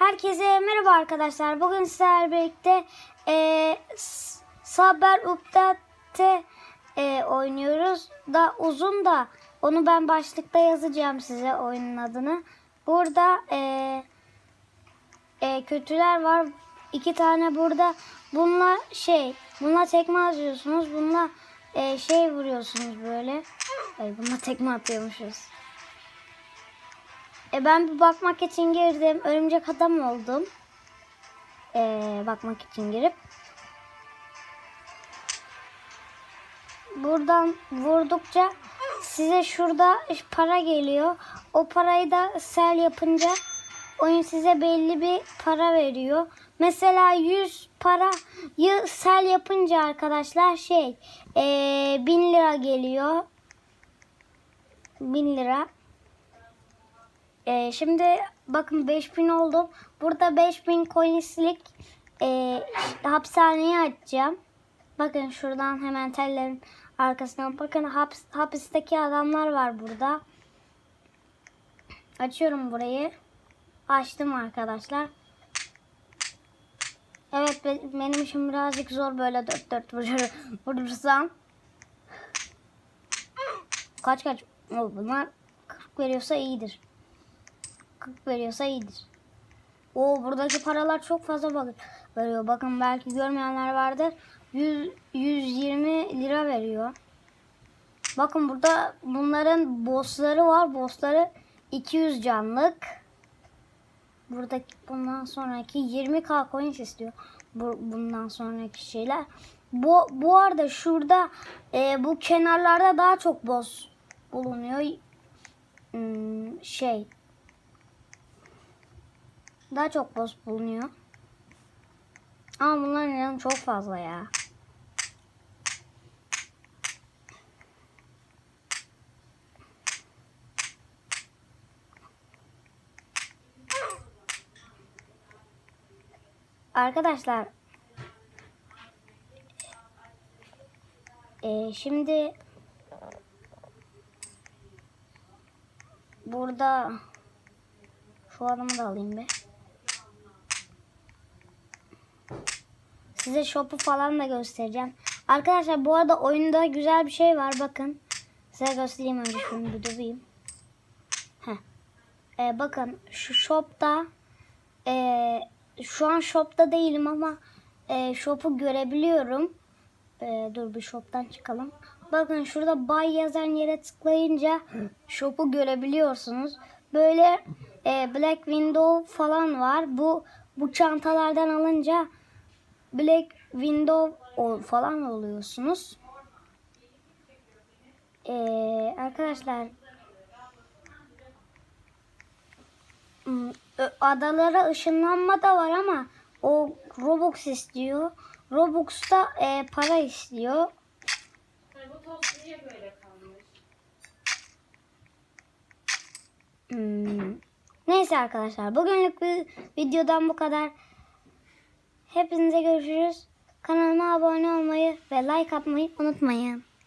Herkese merhaba arkadaşlar. Bugün sizlerle birlikte e, Saber Update e, oynuyoruz. Da uzun da onu ben başlıkta yazacağım size oyunun adını. Burada e, e, kötüler var. İki tane burada. Bunlar şey, bunlar tekme atıyorsunuz. Bunlar e, şey vuruyorsunuz böyle. Ay bunlar tekme atıyormuşuz. E ben bir bakmak için girdim. Örümcek adam oldum. E, bakmak için girip. Buradan vurdukça size şurada para geliyor. O parayı da sel yapınca oyun size belli bir para veriyor. Mesela 100 parayı sel yapınca arkadaşlar şey e, 1000 lira geliyor. 1000 lira. Ee, şimdi bakın 5000 oldum. Burada 5000 coinslik e, hapishaneyi açacağım. Bakın şuradan hemen tellerin arkasına bakın haps, hapisteki adamlar var burada. Açıyorum burayı. Açtım arkadaşlar. Evet be- benim işim birazcık zor böyle dört dört vurur, vurursam. Kaç kaç? O, Bunlar 40 veriyorsa iyidir. 40 veriyorsa iyidir. O buradaki paralar çok fazla bak veriyor. Bakın belki görmeyenler vardır. 100 120 lira veriyor. Bakın burada bunların bossları var. Bossları 200 canlık. Buradaki bundan sonraki 20k coins istiyor. Bu, bundan sonraki şeyler. Bu, bu arada şurada e, bu kenarlarda daha çok boss bulunuyor. Hmm, şey daha çok boss bulunuyor. Ama bunların yanı çok fazla ya. Arkadaşlar eee, şimdi burada şu adamı da alayım be. Size shop'u falan da göstereceğim. Arkadaşlar bu arada oyunda güzel bir şey var bakın. Size göstereyim önce şunu bir durayım. Ee, bakın şu shop'ta ee, şu an shop'ta değilim ama ee, shop'u görebiliyorum. Ee, dur bir shop'tan çıkalım. Bakın şurada buy yazan yere tıklayınca shop'u görebiliyorsunuz. Böyle ee, Black Window falan var. Bu bu çantalardan alınca Black Window falan oluyorsunuz. Ee, arkadaşlar hmm, adalara ışınlanma da var ama o Robux istiyor. Robux'ta e, para istiyor. Hmm. Neyse arkadaşlar bugünlük bir videodan bu kadar. Hepinize görüşürüz. Kanalıma abone olmayı ve like atmayı unutmayın.